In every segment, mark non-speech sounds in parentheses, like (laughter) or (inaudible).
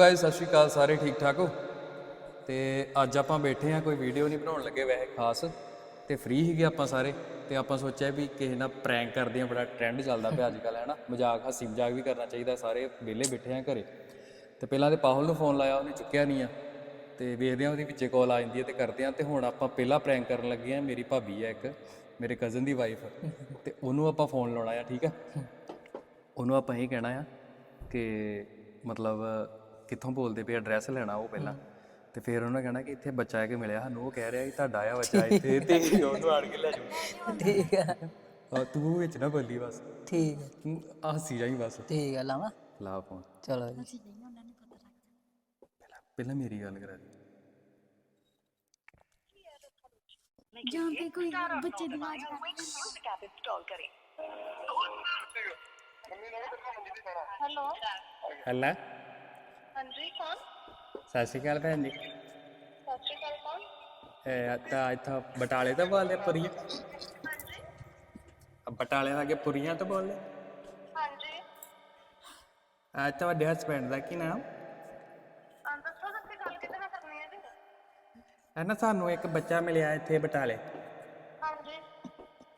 Guys ਸਤਿ ਸ਼੍ਰੀ ਅਕਾਲ, ਸਾਰੇ ਠੀਕ ਠਾਕ ਹੋ? ਤੇ ਅੱਜ ਆਪਾਂ ਬੈਠੇ ਆ ਕੋਈ ਵੀਡੀਓ ਨਹੀਂ ਬਣਾਉਣ ਲੱਗੇ ਵੈਸੇ ਖਾਸ। ਤੇ ਫ੍ਰੀ ਸੀਗੇ ਆਪਾਂ ਸਾਰੇ, ਤੇ ਆਪਾਂ ਸੋਚਿਆ ਵੀ ਕਿਸੇ ਨਾਲ ਪ੍ਰੈਂਕ ਕਰਦੇ ਆ ਬੜਾ ਟ੍ਰੈਂਡ ਚੱਲਦਾ ਪਿਆ ਅੱਜ ਕੱਲ੍ਹ, ਹੈ ਨਾ? ਮਜ਼ਾਕ ਹਾਸੀ ਮਜ਼ਾਕ ਵੀ ਕਰਨਾ ਚਾਹੀਦਾ, ਸਾਰੇ ਵਿਹਲੇ ਬੈਠੇ ਆ ਘਰੇ। ਤੇ ਪਹਿਲਾਂ ਤੇ ਪਾਹੁਲ ਨੂੰ ਫੋਨ ਲਾਇਆ, ਉਹਨੇ ਚੁੱਕਿਆ ਨਹੀਂ ਆ। ਤੇ ਵੇਖਦੇ ਆ ਉਹਦੀ ਵਿੱਚੇ ਕਾਲ ਆ ਜਾਂਦੀ ਹੈ ਤੇ ਕਰਦੇ ਆ ਤੇ ਹੁਣ ਆਪਾਂ ਪਹਿਲਾਂ ਪ੍ਰੈਂਕ ਕਰਨ ਲੱਗੇ ਆ ਮੇਰੀ ਭਾਬੀ ਹੈ ਇੱਕ, ਮੇਰੇ ਕਜ਼ਨ ਦੀ ਵਾਈਫ ਤੇ ਉਹਨੂੰ ਆਪਾਂ ਫੋਨ ਲਾਉਣਾ ਆ, ਠੀਕ ਆ ਉਹਨੂੰ ਆਪਾਂ ਇਹ ਕਹਿਣਾ ਆ ਕਿ ਮਤਲਬ ਕਿੱਥੋਂ ਬੋਲਦੇ ਪਏ ਐਡਰੈਸ ਲੈਣਾ ਉਹ ਪਹਿਲਾਂ। ਤੇ ਫਿਰ ਉਹਨੇ ਕਹਿਣਾ ਕਿ ਇੱਥੇ ਬੱਚਾ ਆ ਕੇ ਮਿਲਿਆ ਸਾਨੂੰ ਉਹ ਕਹਿ ਰਿਹਾ ਕਿ ਤੁਹਾਡਾ ਆ ਬੱਚਾ ਇੱਥੇ। ਤੇ ਉਹਨੂੰ ਆੜ ਕੇ ਲੈ ਜਾਓ ਠੀਕ ਹੈ। ਆ ਤੂੰ ਵਿੱਚ ਨਾ ਬੋਲੀ ਬਸ। ਠੀਕ ਹੈ। ਤੂੰ ਆ ਹੱਸੀ ਜਾਈ ਬਸ। ਠੀਕ ਹੈ ਲਾਵਾ? ਲਾ ਫੋਨ ਚਲੋ ਜੀ। ਪਹਿਲਾਂ ਮੇਰੀ ਗੱਲ ਕਰਾ ਦੇ। ਜਾਂ ਤੇ ਕੋਈ ਬੱਚੇ ਦੀ ਆਵਾਜ਼ ਹੈਲੋ। ਹੱਲਾ। ਹਾਂਜੀ ਕੌਣ? ਸਤਿ ਸ਼੍ਰੀ ਅਕਾਲ ਭੈਣ ਜੀ। ਸਤਿ ਸ਼੍ਰੀ ਅਕਾਲ ਕੌਣ? ਇਹ ਤਾਂ ਇੱਥੋਂ ਬਟਾਲੇ ਤੋਂ ਬੋਲਦੇ ਪੁਰੀਆਂ ਹਾਂਜੀ। ਬਟਾਲੇ ਲਾਗੇ ਪੁਰੀਆਂ ਤੋਂ ਬੋਲਦੇ। ਹਾਂਜੀ। ਆ ਤੁਹਾਡੇ ਹਸਬੈਂਡ ਦਾ ਕੀ ਨਾਮ? ਆਂ ਦੱਸੋ ਤੁਸੀਂ ਗੱਲ ਕਿਹਦੇ ਨਾਲ ਕਰਨੀ ਹੈ ਜੀ? ਹੈ ਨਾ ਸਾਨੂੰ ਇੱਕ ਬੱਚਾ ਮਿਲਿਆ ਇੱਥੇ ਬਟਾਲੇ। ਹਾਂਜੀ।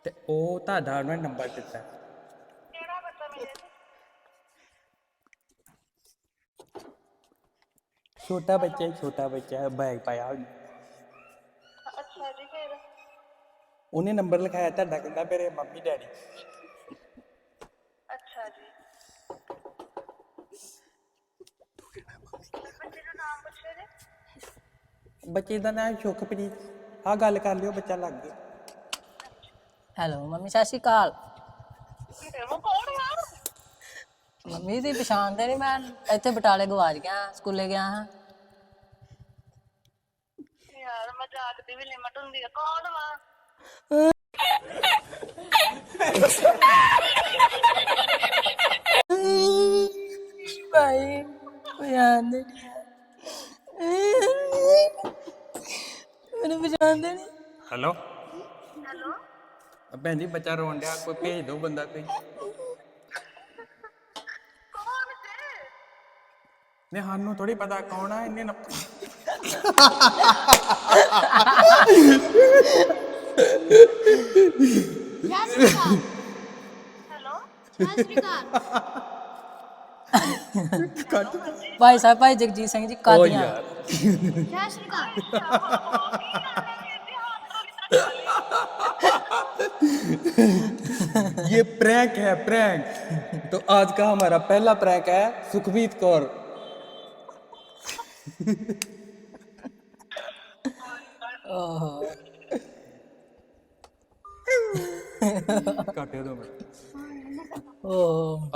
ਤੇ ਉਹ ਤੁਹਾਡਾ ਉਹਨੇ ਨੰਬਰ ਦਿੱਤਾ ਕਿਹੜਾ ਬੱਚਾ ਮਿਲਿਆ ਜੀ ਛੋਟਾ ਬੱਚਾ ਹੀ ਛੋਟਾ ਬੱਚਾ ਬੈਗ ਪਾਇਆ ਉਹਨੇ ਅੱਛਾ ਜੀ ਫਿਰ। ਉਹਨੇ ਨੰਬਰ ਲਿਖਾਇਆ ਤੁਹਾਡਾ ਕਹਿੰਦਾ ਮੇਰੇ ਮੰਮੀ ਡੈਡੀ। ਅੱਛਾ ਜੀ। ਬੱਚੇ ਦਾ ਨਾਮ ਪੁੱਛਿਆ ਜੀ। ਬੱਚੇ ਦਾ ਨਾਮ ਸੁਖਪ੍ਰੀਤ। ਆ ਗੱਲ ਕਰ ਲਿਓ ਬੱਚਾ ਲੱਗ ਗਿਆ। ਹੈਲੋ ਮੰਮੀ ਸਤਿ ਸ਼੍ਰੀ ਅਕਾਲ। ਉਹ ਕੌਣ ਯਾਰ ਮੰਮੀ ਦੀ ਪਛਾਣਦੇ ਨਹੀਂ ਮੈਂ ਇੱਥੇ ਬਟਾਲੇ ਗਵਾਚ ਗਿਆ ਸਕੂਲੇ ਗਿਆ ਹਾਂ। ਯਾਰ ਮਜ਼ਾਕ ਦੀ ਵੀ ਲਿਮਟ ਹੁੰਦੀ ਹੈ ਕੌਣ ਵਾ? ਭਾਈ ਪਛਾਣਦੇ ਮੈਨੂੰ ਪਛਾਣਦੇ ਨਹੀਂ ਹੈਲੋ? ਹੈਲੋ? ਭੈਣ ਜੀ ਬੱਚਾ ਰੋਣ ਡਿਆ ਕੋਈ ਭੇਜ ਦਿਓ ਬੰਦਾ ਕੋਈ। ਨੇ ਸਾਨੂੰ ਥੋੜੀ ਪਤਾ ਕੌਣ ਆ ਇਹਨੇ ਨੰਬਰ ਹੈਲੋ ਸਤਿ ਸ਼੍ਰੀ ਅਕਾਲ ਭਾਈ ਸਾਹਿਬ ਭਾਈ ਜਗਜੀਤ ਸਿੰਘ ਜੀ ਓ ਕਾਦੀਆਂ ਯਾਰ ਸਤਿ ਸ਼੍ਰੀ ਅਕਾਲ ये प्रैंक है प्रैंक तो आज का हमारा पहला प्रैंक है सुखमीत कौर ਓਹੋ ਕਾਟਿਓ ਦੋ ਮਿੰਟ। ਓਹ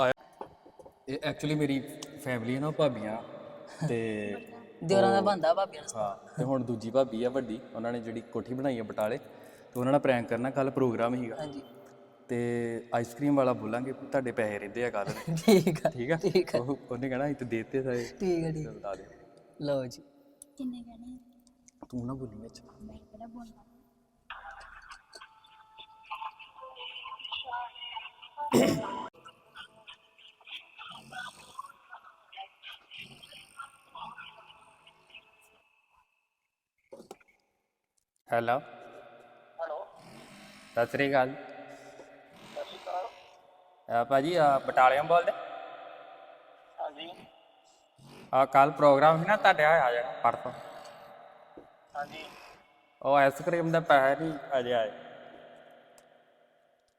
ਇਹ ਐਕਚੁਅਲੀ ਮੇਰੀ ਫੈਮਿਲੀ ਹੈ ਨਾ ਭਾਬੀਆਂ ਤੇ ਦਿਓਰਾਂ ਦਾ ਬੰਦਾ ਭਾਬੀ ਨਾਲ ਹਾਂ ਤੇ ਹੁਣ ਦੂਜੀ ਭਾਬੀ ਆ ਵੱਡੀ ਉਹਨਾਂ ਨੇ ਜਿਹੜੀ ਕੋਠੀ ਬਣਾਈ ਹੈ ਬਟਾਲੇ ਤੇ ਉਹਨਾਂ ਨਾਲ ਪ੍ਰੈਂਕ ਕਰਨਾ ਕੱਲ ਪ੍ਰੋਗਰਾਮ ਹੀਗਾ ਹਾਂਜੀ। ਤੇ ਆਈਸਕ੍ਰੀਮ ਵਾਲਾ ਬੋਲਾਂਗੇ ਵੀ ਤੁਹਾਡੇ ਪੈਸੇ ਰਹਿੰਦੇ ਆ ਕੱਲ ਠੀਕ ਆ ਠੀਕ ਆ? ਠੀਕ ਆ। ਉਹ- ਉਹਨੇ ਕਹਣਾ ਇੱਥੇ ਦੇਤੇ ਸਾਰੇ। ਠੀਕ ਆ ਠੀਕ ਬਤਾ ਦੇ। ਲਓ ਜੀ। ਕਿੰਨੇ ਕਹਿਣੇ ਤੂੰ ਨਾ ਬੋਲੀ ਵਿੱਚ। ਮੈਂ ਕਿਹੜਾ ਬੋਲਣਾ? ਹੈਲੋ। ਹੈਲੋ। ਸਤਿ ਸ੍ਰੀ ਅਕਾਲ। ਸਤਿ ਸ਼੍ਰੀ ਅਕਾਲ। ਆ ਭਾਜੀ ਆ ਬਟਾਲਿਓਂ ਬੋਲਦੇ? ਆ ਕੱਲ ਪ੍ਰੋਗਰਾਮ ਸੀ ਨਾ ਤੁਹਾਡੇ ਆ ਜਾਣਾ ਪਰਸੋਂ। ਹਾਂਜੀ। ਉਹ ਆਈਸਕ੍ਰੀਮ ਦਾ ਪੈਸਾ ਨਹੀਂ ਅਜੇ ਆਏ।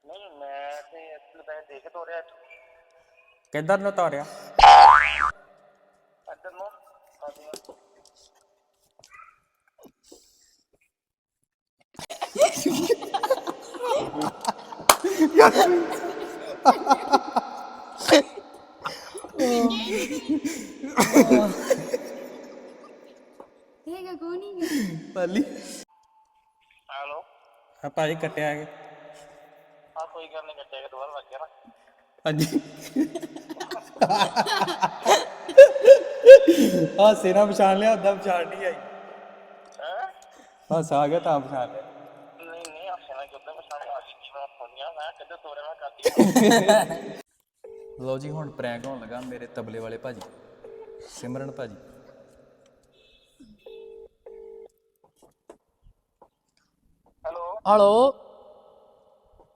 ਨਹੀਂ ਮੈਂ ਤੇ ਇਸ ਪੈਸੇ ਦੇ ਕੇ ਤੋਰਿਆ ਇੱਥੋਂ। ਕਿੱਧਰ ਨੂੰ ਤੋਰਿਆ? ਇੱਧਰ ਨੂੰ ਹਾਂਜੀ (laughs) ਇਹ ਕਾ ਕੌਣ ਹੀ ਪਾਲੀ। ਹੈਲੋ। ਆ ਭਾਜੀ ਕੱਟਿਆ ਗਿਆ ਆ ਕੋਈ ਗੱਲ ਨਹੀਂ ਕੱਟਿਆ ਕਿ ਦੁਬਾਰਾ ਲੱਗ ਗਿਆ ਨਾ। ਹਾਂਜੀ। ਆ ਸਿਰਾ ਪਛਾਣ ਲਿਆ ਉਦਾਂ ਪਛਾਣ ਨਹੀਂ ਆਈ। ਹੈ? ਬਸ ਆ ਗਿਆ ਤਾਂ ਪਛਾਣ ਲਿਆ। ਨਹੀਂ ਨਹੀਂ ਆਖਿਆ ਨਾ ਕਿਤੇ ਮੈਂ ਸਾਰੇ ਆ ਗਈ ਮੈਂ ਫੋਨੀਆਂ ਮੈਂ ਕਿੱਥੇ ਤੋਰਿਆ ਮੈਂ ਕਰਦੀ। ਲੋ ਜੀ ਹੁਣ ਪ੍ਰੈਂਕ ਹੋਣ ਲੱਗਾ ਮੇਰੇ ਤਬਲੇ ਵਾਲੇ ਭਾਜੀ ਸਿਮਰਨ ਭਾਜੀ। ਹੈਲੋ।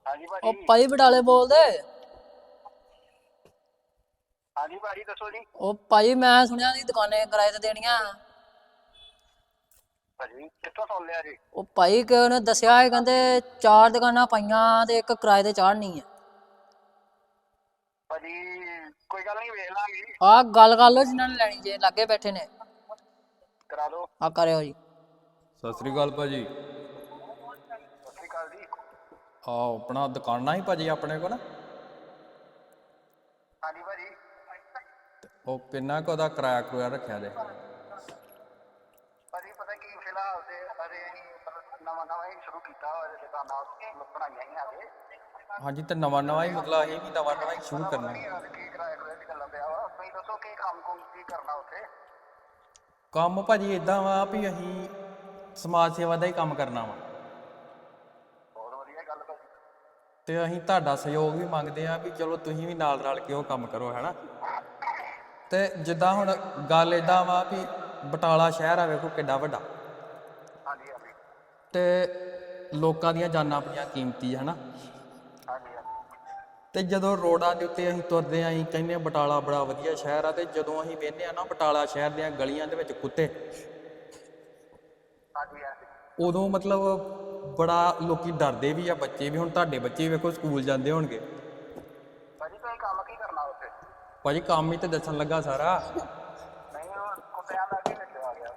ਹਾਂਜੀ ਉਹ ਭਾਜੀ ਭਾਈ ਬਟਾਲੇ ਬੋਲਦੇ? ਹਾਂਜੀ ਭਾਜੀ ਦੱਸੋ ਜੀ। ਉਹ ਭਾਈ ਮੈਂ ਸੁਣਿਆ ਸੀ ਦੁਕਾਨੇ ਕਿਰਾਏ ਤੇ ਦੇਣੀਆਂ। ਭਾਜੀ ਕਿੱਥੋਂ ਸੁਣ ਲਿਆ ਜੀ? ਉਹ ਭਾਈ ਕਿ ਉਹਨੇ ਦੱਸਿਆ ਹੈ ਕਹਿੰਦੇ ਚਾਰ ਦੁਕਾਨਾਂ ਪਾਈਆਂ ਤੇ ਇੱਕ ਕਿਰਾਏ ਤੇ ਚਾੜਨੀ ਹੈ ਭਾਜੀ ਕੋਈ ਗੱਲ ਨਹੀਂ ਵੇਖ ਲਾਂਗੇ ਆ ਗੱਲ ਕਰ ਲਓ ਜਿਨ੍ਹਾਂ ਨੇ ਲੈਣੀ ਜੇ ਲਾਗੇ ਬੈਠੇ ਨੇ। ਕਰਾ ਦਿਓ। ਆ ਕਰਿਓ ਜੀ। ਸਤਿ ਸ੍ਰੀ ਅਕਾਲ ਭਾਜੀ। ਆਹ ਆਪਣਾ ਦੁਕਾਨਾਂ ਹੀ ਭਾਜੀ ਆਪਣੇ ਕੋਲ? ਹਾਂਜੀ ਭਾਜੀ। ਉਹ ਕਿੰਨਾ ਕੁ ਉਹਦਾ ਕਿਰਾਇਆ ਕਰੂਆ ਰੱਖਿਆ ਜੇ? ਭਾਜੀ ਪਤਾ ਕੀ ਫਿਲਹਾਲ ਤੇ ਅਰੇ ਅਸੀਂ ਨਵਾਂ ਨਵਾਂ ਹੀ ਸ਼ੁਰੂ ਕੀਤਾ ਹੋਇਆ ਦੁਕਾਨਾਂ ਬਣਾਈਆਂ ਹੀ ਆਗੇ ਹਾਂਜੀ ਤੇ ਨਵਾਂ ਨਵਾਂ ਹੀ ਮਤਲਬ ਇਹ ਵੀ ਨਵਾਂ ਨਵਾਂ ਹੀ ਸ਼ੁਰੂ ਕਰਨਾ। ਕੀ ਕਿਰਾਇਆ ਕਿਰਾਇਆ ਦੀ ਗੱਲਾਂ ਪਿਆ ਵਾ। ਤੁਸੀਂ ਦੱਸੋ ਕੀ ਕੰਮ ਕੁਮ ਕੀ ਕਰਨਾ ਉੱਥੇ? ਕੰਮ ਭਾਜੀ ਇਦਾਂ ਵਾ ਵੀ ਅਸੀਂ ਸਮਾਜ ਸੇਵਾ ਦਾ ਹੀ ਕੰਮ ਕਰਨਾ ਵਾ ਬਹੁਤ ਵਧੀਆ ਗੱਲ ਭਾਜੀ ਤੇ ਅਸੀਂ ਤੁਹਾਡਾ ਸਹਿਯੋਗ ਵੀ ਮੰਗਦੇ ਆ ਵੀ ਚਲੋ ਤੁਸੀਂ ਵੀ ਨਾਲ ਰਲ ਕੇ ਉਹ ਕੰਮ ਕਰੋ ਹੈਨਾ ਤੇ ਜਿੱਦਾਂ ਹੁਣ ਗੱਲ ਇਦਾਂ ਵਾ ਵੀ ਬਟਾਲਾ ਸ਼ਹਿਰ ਆ ਵੇਖੋ ਕਿੱਡਾ ਵੱਡਾ। ਹਾਂਜੀ ਹਾਂਜੀ। ਤੇ ਲੋਕਾਂ ਦੀਆਂ ਜਾਨਾਂ ਆਪਣੀਆਂ ਕੀਮਤੀ ਹੈਨਾ ਹਾਂਜੀ ਹਾਂਜੀ। ਤੇ ਜਦੋਂ ਰੋਡਾਂ ਦੇ ਉੱਤੇ ਅਸੀਂ ਤੁਰਦੇ ਆਂ ਅਸੀਂ ਕਹਿੰਦੇ ਆ ਬਟਾਲਾ ਬੜਾ ਵਧੀਆ ਸ਼ਹਿਰ ਆ ਤੇ ਜਦੋਂ ਅਸੀਂ ਵੇਖਦੇ ਆ ਨਾ ਬਟਾਲਾ ਸ਼ਹਿਰ ਦੀਆਂ ਗਲੀਆਂ ਦੇ ਵਿੱਚ ਕੁੱਤੇ ਉਦੋਂ ਮਤਲਬ ਬੜਾ ਲੋਕੀ ਡਰਦੇ ਵੀ ਆ ਬੱਚੇ ਵੀ ਹੁਣ ਤੁਹਾਡੇ ਬੱਚੇ ਵੇਖੋ ਸਕੂਲ ਜਾਂਦੇ ਹੋਣਗੇ। ਭਾਜੀ ਤੁਸੀਂ ਕੰਮ ਕੀ ਕਰਨਾ ਉੱਥੇ? ਭਾਜੀ ਕੰਮ ਹੀ ਤੇ ਦੱਸਣ ਲੱਗਾ ਸਾਰਾ। ਨਹੀਂ ਉਹ ਕੁੱਤਿਆਂ ਦਾ ਕੀ ਲੱਗਿਆ ਆ ਗਿਆ।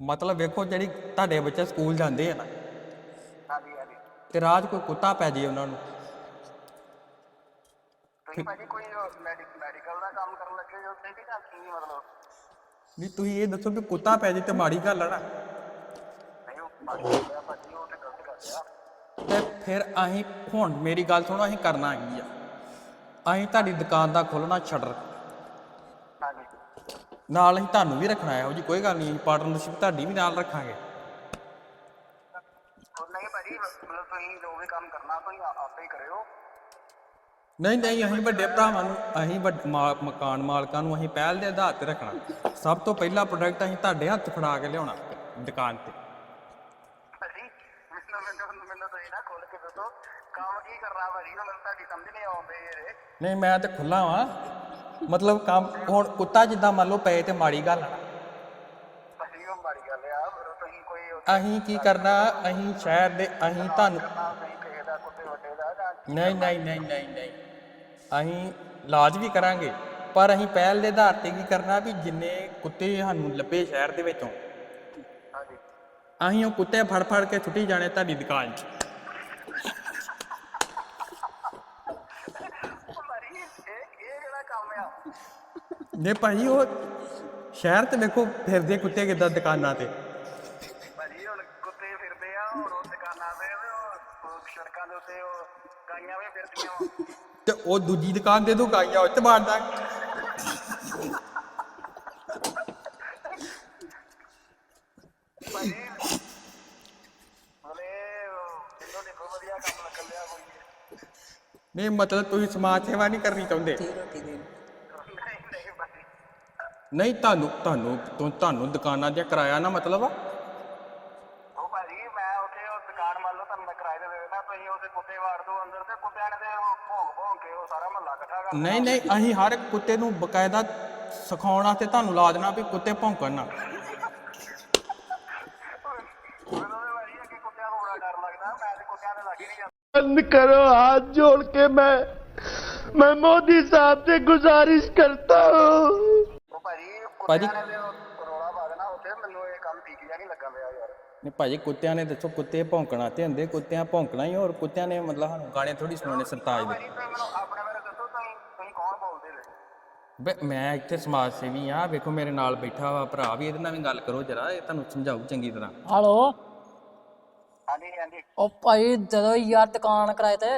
ਮਤਲਬ ਵੇਖੋ ਜਿਹੜੀ ਤੁਹਾਡੇ ਬੱਚੇ ਸਕੂਲ ਜਾਂਦੇ ਆ ਨਾ। ਹਾਂਜੀ ਹਾਂਜੀ। ਤੇ 'ਚ ਕੋਈ ਕੁੱਤਾ ਪੈ ਜੇ ਉਹਨਾਂ ਨੂੰ। ਤੁਸੀਂ ਭਾਜੀ ਕੋਈ ਮੈਡੀਕਲ ਦਾ ਕੰਮ ਕਰਨ ਲੱਗੇ ਜੋ ਉੱਥੇ ਵੀ ਜਾਂ ਕੀ ਮਤਲਬ। ਵੀ ਤੁਸੀਂ ਇਹ ਦੱਸੋ ਵੀ ਕੁੱਤਾ ਪੈ ਜੇ ਤੇ ਮਾੜੀ ਗੱਲ ਆ ਨਾ ਨਹੀਂ ਉਹ ਮਾੜੀ ਗੱਲ ਆ ਭਾਜੀ ਉਹ ਤੇ ਫਿਰ ਅਸੀਂ ਹੁਣ ਮੇਰੀ ਗੱਲ ਸੁਣੋ ਅਸੀਂ ਕਰਨਾ ਕੀ ਆ? ਅਸੀਂ ਤੁਹਾਡੀ ਦੁਕਾਨ ਦਾ ਖੋਲਣਾ ਸ਼ਟਰ ਨਾਲ ਅਸੀਂ ਤੁਹਾਨੂੰ ਵੀ ਰੱਖਣਾ ਇਹੋ ਜੀ ਕੋਈ ਗੱਲ ਨਹੀਂ ਪਾਰਟਨਰਸ਼ਿਪ ਤੁਹਾਡੀ ਵੀ ਨਾਲ ਰੱਖਾਂਗੇ। ਨਹੀਂ ਹੀ ਨਹੀਂ ਨਹੀਂ ਅਸੀਂ ਵੱਡੇ ਭਰਾਵਾਂ ਨੂੰ ਅਸੀਂ ਮਕਾਨ ਮਾਲਕਾਂ ਨੂੰ ਅਸੀਂ ਪਹਿਲ ਦੇ ਆਧਾਰ ਤੇ ਰੱਖਣਾ। ਸਭ ਤੋਂ ਪਹਿਲਾ ਪ੍ਰੋਡਕਟ ਅਸੀਂ ਤੁਹਾਡੇ ਹੱਥ ਫੜਾ ਕੇ ਲਿਆਉਣਾ ਦੁਕਾਨ ਤੇ ਭਾਜੀ ਮੈਨੂੰ ਮੈਨੂੰ ਮੈਨੂੰ ਤੁਸੀਂ ਨਾ ਖੋਲ ਕੇ ਦੱਸੋ ਕੰਮ ਕੀ ਕਰਨਾ ਭਾਜੀ? ਮੈਨੂੰ ਤੁਹਾਡੀ ਸਮਝ ਨਹੀਂ ਆਉਂਦੀ ਇਹ। ਨਹੀਂ ਮੈਂ ਤੇ ਖੁੱਲਾ ਵਾਂ। ਮਤਲਬ ਕੰਮ ਹੁਣ ਕੁੱਤਾ ਜਿੱਦਾਂ ਮੰਨ ਲਓ ਪਏ ਤੇ ਮਾੜੀ ਗੱਲ ਆ। ਨਾ ਭਾਜੀ ਉਹ ਮਾੜੀ ਗੱਲ ਆ। ਫਿਰ ਤੁਸੀਂ ਕੋਈ ਅਸੀਂ ਕੀ ਕਰਨਾ? ਅਸੀਂ ਸ਼ਹਿਰ ਦੇ ਅਸੀਂ ਤੁਹਾਨੂੰ ਕਰਨਾ ਤੁਸੀਂ ਕਿਸੇ ਦਾ ਕੁੱਤੇ ਵੱਡੇ ਦਾ ਜਾਂ ਨਹੀਂ ਨਹੀਂ ਨਹੀਂ ਨਹੀਂ ਨਹੀਂ। ਅਸੀਂ ਇਲਾਜ ਵੀ ਕਰਾਂਗੇ ਪਰ ਅਸੀਂ ਪਹਿਲ ਦੇ ਆਧਾਰ ਤੇ ਕੀ ਕਰਨਾ ਵੀ ਜਿੰਨੇ ਕੁੱਤੇ ਸਾਨੂੰ ਲੱਭੇ ਸ਼ਹਿਰ ਦੇ ਵਿੱਚੋਂ। ਹਾਂਜੀ। ਅਸੀਂ ਉਹ ਕੁੱਤੇ ਫੜ ਫੜ ਕੇ ਛੁੱਟੀ ਜਾਣੇ ਤੁਹਾਡੀ ਦੁਕਾਨ 'ਚ ਉਹ ਭਾਜੀ ਇਹ ਇਹ ਕਿਹੜਾ ਕੰਮ ਆ। ਨੇ ਭਾਜੀ ਉਹ ਸ਼ਹਿਰ ਤੇ ਵੇਖੋ ਫਿਰਦੇ ਕੁੱਤੇ ਕਿੱਦਾਂ ਦੁਕਾਨਾਂ ਤੇ। ਭਾਜੀ ਹੁਣ ਕੁੱਤੇ ਫਿਰਦੇ ਆ ਹੁਣ ਉਹ ਦੁਕਾਨਾਂ ਤੇ ਉਹ ਉਹ ਸੜਕਾਂ ਦੇ ਉੱਤੇ ਉਹ ਗਾਈਆਂ ਵੀ ਫਿਰਦੀਆਂ। ਵਾਂ। ਤੇ ਉਹ ਦੂਜੀ ਦੁਕਾਨ ਦੇ ਦੋ ਗਾਈਆਂ ਉੱਤੇ ਮਾਰਦਾ ਭਾਜੀ ਹਲੇ ਜਿੰਦੋਂ ਦੇਖੋ ਵਧੀਆ ਕੰਮ ਲੱਗਣ ਲਿਆ ਕੋਈ ਨਹੀਂ ਮਤਲਬ ਤੁਸੀਂ ਸਮਾਜ ਸੇਵਾ ਨਹੀਂ ਕਰਨੀ ਚਾਹੁੰਦੇ। ਠੀਕ ਰੋਟੀ ਦੇ ਨਹੀਂ ਤੁਹਾਨੂੰ ਤੁਹਾਨੂੰ ਤੁ- ਤੁਹਾਨੂੰ ਦੁਕਾਨਾਂ ਦੀਆਂ ਕਿਰਾਇਆ ਨਾ ਮਤਲਬ ਆ। ਉਹ ਭਾਜੀ ਮੈਂ ਉੱਥੇ ਉਹ ਦੁਕਾਨ ਮੰਨ ਲਓ ਤੁਹਾਨੂੰ ਮੈਂ ਕਿਰਾਏ ਤੇ ਦੇ ਦੇਣਾ ਤੁਸੀਂ ਉਹਦੇ ਕੁੱਤੇ ਵਾੜ ਦਿਓ ਅੰਦਰ ਤੇ ਕੁੱਤਿਆਂ ਨੇ ਤੇ ਉਹ ਭੌਂਕ ਭੌਂਕ ਕੇ ਉਹ ਸਾਰਾ ਮਹੱਲਾ ਇਕੱਠਾ ਕਰ ਨਹੀਂ ਨਹੀਂ ਅਸੀਂ ਹਰ ਇੱਕ ਕੁੱਤੇ ਨੂੰ ਬਕਾਇਦਾ ਸਿਖਾਉਣ ਵਾਸਤੇ ਤੁਹਾਨੂੰ ਲਾ ਦੇਣਾ ਵੀ ਕੁੱਤੇ ਭੌਂਕਣ ਨਾ। ਮੈਨੂੰ ਤੇ ਭਾਜੀ ਅੱਗੇ ਕੁੱਤਿਆਂ ਤੋਂ ਬੜਾ ਡਰ ਲੱਗਦਾ ਮੈਂ ਤੇ ਕੁੱਤਿਆਂ ਦੇ ਲੱਗ ਹੀ ਨਹੀਂ ਜਾਂਦਾ। बंद करो हाथ जोड़ के मैं मैं मोदी साहब से गुजारिश करता हूँ ਉਹ ਭਾਜੀ ਭਾਜੀ- ਕੁੱਤਿਆਂ ਨੇ ਤੇ ਉਹ ਰੌਲਾ ਪਾ ਦੇਣਾ ਉੱਥੇ ਮੈਨੂੰ ਇਹ ਕੰਮ ਠੀਕ ਜਿਹਾ ਨਹੀਂ ਲੱਗਾ ਪਿਆ ਯਾਰ ਨਹੀਂ ਭਾਜੀ ਕੁੱਤਿਆਂ ਨੇ ਦੱਸੋ ਕੁੱਤੇ ਭੌਂਕਣਾ ਤੇ ਹੁੰਦੇ ਕੁੱਤਿਆਂ ਭੌਂਕਣਾ ਹੀ ਹੋਰ ਕੁੱਤਿਆਂ ਨੇ ਮਤਲਬ ਸਾਨੂੰ ਗਾਣੇ ਥੋੜੀ ਸੁਣਾਉਣੇ ਸਰਤਾਜ ਦੇ ਭਾਜੀ ਤੁਸੀਂ ਮੈਨੂੰ ਆਪਣੇ ਬਾਰੇ ਦੱਸੋ ਤੁਸੀਂ ਤੁਸੀਂ ਕੌਣ ਬੋਲਦੇ ਨੇ ਬੇ ਮੈਂ ਇੱਥੇ ਸਮਾਜ ਸੇਵੀ ਆ ਵੇਖੋ ਮੇਰੇ ਨਾਲ ਬੈਠਾ ਵਾ ਭਰਾ ਵੀ ਇਹਦੇ ਨਾਲ ਵੀ ਗੱਲ ਕਰੋ ਜਰਾ ਇਹ ਤੁਹਾਨੂੰ ਸਮਝਾਊ ਚੰਗੀ ਤਰ੍ਹਾਂ ਹਲੋ ਹਾਂਜੀ ਹਾਂਜੀ। ਉਹ ਭਾਈ ਜਦੋਂ ਯਾਰ ਦੁਕਾਨ ਕਿਰਾਏ ਤੇ।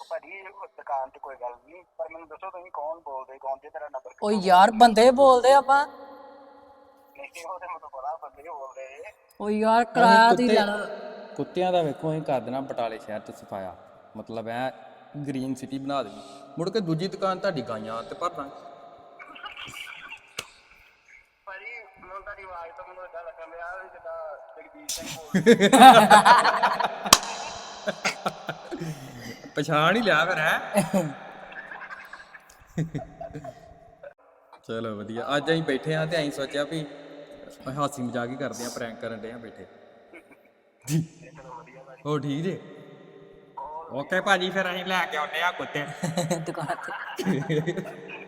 ਉਹ ਭਾਜੀ ਉਹ ਦੁਕਾਨ ਤੇ ਕੋਈ ਗੱਲ ਨਹੀਂ ਪਰ ਮੈਨੂੰ ਦੱਸੋ ਤੁਸੀਂ ਕੌਣ ਬੋਲਦੇ ਕੌਣ ਜੇ ਤੇਰਾ ਨੰਬਰ ਉਹ ਯਾਰ ਬੰਦੇ ਬੋਲਦੇ ਆਪਾਂ। ਨਹੀਂ ਉਹ ਤੇ ਮੈਨੂੰ ਪਤਾ ਬੰਦੇ ਬੋਲਦੇ ਉਹ ਯਾਰ ਕਿਰਾਇਆ ਦੀ ਕੁੱਤੇ- ਲੈਣਾ। ਕੁੱਤਿਆਂ ਦਾ ਵੇਖੋ ਅਸੀਂ ਕਰ ਦੇਣਾ ਬਟਾਲੇ ਸ਼ਹਿਰ ਚ ਸਫਾਇਆ। ਮਤਲਬ ਐ ਗ੍ਰੀਨ ਸਿਟੀ ਬਣਾ ਦੇਣੀ। ਮੁੜ ਕੇ ਦੂਜੀ ਦੁਕਾਨ ਤੁਹਾਡੀ ਗਾਈਆਂ ਤੇ ਭਰ ਦਾਂਗੇ ਮੈਨੂੰ ਤੁਹਾਡੀ ਆਵਾਜ਼ ਤੋਂ ਮੈਨੂੰ ਇਦਾਂ ਲੱਗਣ ਰਿਹਾ ਵੀ ਜਿੱਦਾਂ ਜਗਦੀਸ਼ ਸਿੰਘ ਬੋਲ (laughs) ਪਛਾਣ ਹੀ ਲਿਆ ਫਿਰ ਹੈ? ਚਲੋ ਵਧੀਆ ਅੱਜ ਅਸੀਂ ਬੈਠੇ ਆ ਤੇ ਅਸੀਂ ਸੋਚਿਆ ਵੀ ਹਾਸੀ ਮਜ਼ਾਕ ਹੀ ਕਰਦੇ ਆ ਪ੍ਰੈਂਕ ਕਰਨ ਦੇ ਆ ਬੈਠੇ। ਹੋ ਠੀਕ ਜੇ? ਓਕੇ ਭਾਜੀ ਫਿਰ ਅਸੀਂ ਲੈ ਕੇ ਆਉਂਦੇ ਆ ਕੁੱਤੇ। ਦੁਕਾਨ ਤੇ। (laughs)